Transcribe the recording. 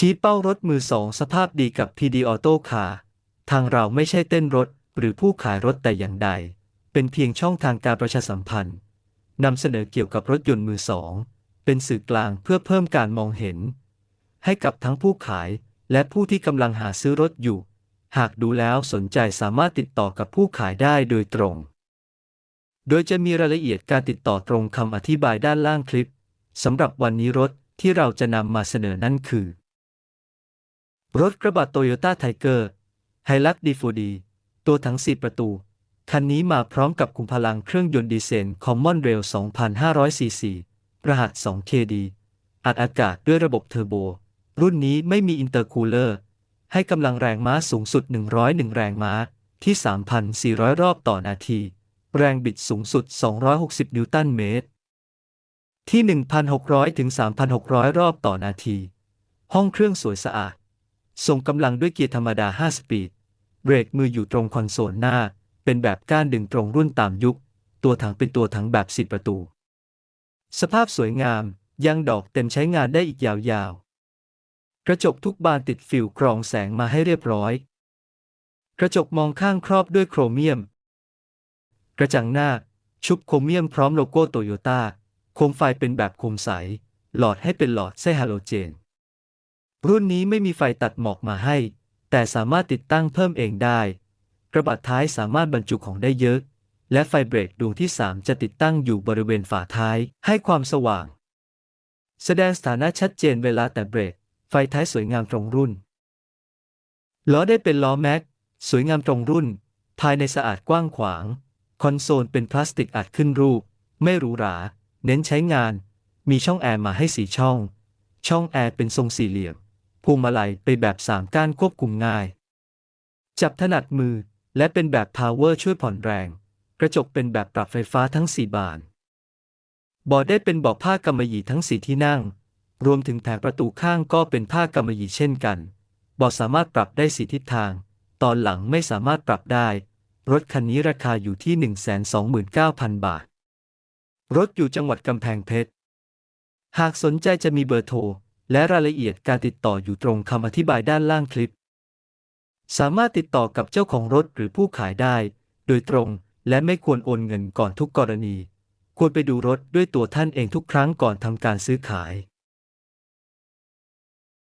ชี้เป้ารถมือสองสภาพดีกับ PD Auto Car ทางเราไม่ใช่เต้นรถหรือผู้ขายรถแต่อย่างใด เป็นเพียงช่องทางการประชาสัมพันธ์นำเสนอเกี่ยวกับรถยนต์มือสอง เป็นสื่อกลางเพื่อเพิ่มการมองเห็น ให้กับทั้งผู้ขายและผู้ที่กำลังหาซื้อรถอยู่ หากดูแล้วสนใจสามารถติดต่อกับผู้ขายได้โดยตรง โดยจะมีรายละเอียดการติดต่อตรงคำอธิบายด้านล่างคลิปสำหรับวันนี้รถที่เราจะนำมาเสนอนั่นคือ รถกระบะโตโยต้าไทเกอร์ไฮลักดีฟูดีตัวถัง4ประตู คันนี้มาพร้อมกับคุมพลังเครื่องยนต์ดีเซล Common Rail 2,500ซีซีรหัส 2KD อัดอากาศด้วยระบบเทอร์โบ รุ่นนี้ไม่มีอินเตอร์คูลเลอร์ ให้กำลังแรงม้าสูงสุด 101 แรงม้าที่ 3,400 รอบต่อนาที แรงบิดสูงสุด 260 นิวตันเมตร ที่ 1,600 ถึง 3,600 รอบต่อนาที ห้องเครื่องสวยสะอาด ส่งกำลังด้วยเกียร์ธรรมดา 5 สปีด เบรกมืออยู่ตรงคอนโซลหน้า เป็นแบบก้านดึงตรงรุ่นตามยุค ตัวถังเป็นตัวถังแบบสิบประตู สภาพสวยงาม ยางดอกเต็มใช้งานได้อีกยาวๆ กระจกทุกบานติดฟิลกรองแสงมาให้เรียบร้อย กระจกมองข้างครอบด้วยโครเมียม กระจังหน้า ชุบโครเมียมพร้อมโลโก้โตโยต้า โคมไฟเป็นแบบโคมใส หลอดให้เป็นหลอดไส้ฮาโลเจน รุ่นนี้ไม่มีไฟตัดหมอกมาให้ แต่สามารถติดตั้งเพิ่มเองได้ กระบะท้ายสามารถบรรจุของได้เยอะ และไฟเบรกดวงที่ 3 จะติดตั้งอยู่บริเวณฝาท้ายให้ความสว่าง แสดงสถานะชัดเจนเวลาแต่เบรก ไฟท้ายสวยงามตรงรุ่น ล้อได้เป็นล้อแม็ก สวยงามตรงรุ่น ภายในสะอาดกว้างขวาง คอนโซลเป็นพลาสติกอัดขึ้นรูป ไม่หรูหรา เน้นใช้งาน มีช่องแอร์มาให้สี่ช่อง ช่องแอร์เป็นทรงสี่เหลี่ยม พวงมาลัยไปแบบสามก้านควบคุมง่าย จับถนัดมือและเป็นแบบ power ช่วยผ่อนแรง กระจกเป็นแบบปรับไฟฟ้าทั้ง 4 บานเบาะได้เป็นเบาะผ้ากำมะหยี่ทั้ง 4 ที่นั่ง รวมถึงแผงประตูข้างก็เป็นผ้ากำมะหยี่เช่นกันเบาสามารถปรับได้สีทิศทาง ตอนหลังไม่สามารถปรับได้ รถคันนี้ราคาอยู่ที่ 129,000 บาท รถอยู่จังหวัดกำแพงเพชร หากสนใจจะมีเบอร์โทร และรายละเอียดการติดต่ออยู่ตรงคำอธิบายด้านล่างคลิป สามารถติดต่อกับเจ้าของรถหรือผู้ขายได้ โดยตรงและไม่ควรโอนเงินก่อนทุกกรณี ควรไปดูรถด้วยตัวท่านเองทุกครั้งก่อนทำการซื้อขาย